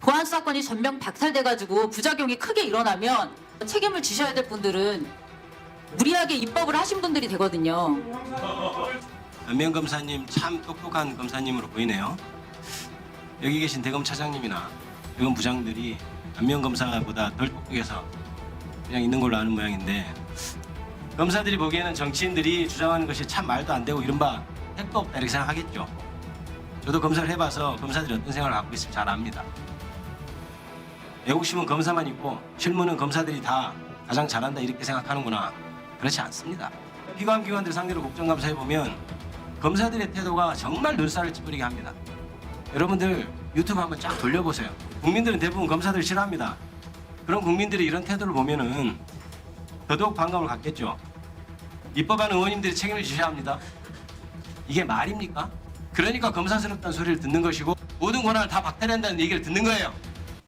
보안 사건이 전면 박탈돼가지고 부작용이 크게 일어나면 책임을 지셔야 될 분들은 무리하게 입법을 하신 분들이 되거든요. 안명 검사님 참 똑똑한 검사님으로 보이네요. 여기 계신 대검 차장님이나 대검 부장들이 안명 검사보다 덜 똑똑해서 그냥 있는 걸로 아는 모양인데 검사들이 보기에는 정치인들이 주장하는 것이 참 말도 안 되고 이른바 없다 이렇게 생각하겠죠. 저도 검사를 해봐서 검사들이 어떤 생각을 갖고 있을지 잘 압니다. 애국심은 검사만 있고 실무는 검사들이 다 가장 잘한다 이렇게 생각하는구나. 그렇지 않습니다. 피감기관들 상대로 국정감사해 보면 검사들의 태도가 정말 눈살을 찌푸리게 합니다. 여러분들 유튜브 한번 쫙 돌려보세요. 국민들은 대부분 검사들 싫어합니다. 그런 국민들이 이런 태도를 보면은 더더욱 반감을 갖겠죠. 입법하는 의원님들이 책임을 지셔야 합니다. 이게 말입니까? 그러니까 검사스럽다는 소리를 듣는 것이고 모든 권한을 다 박탈한다는 얘기를 듣는 거예요.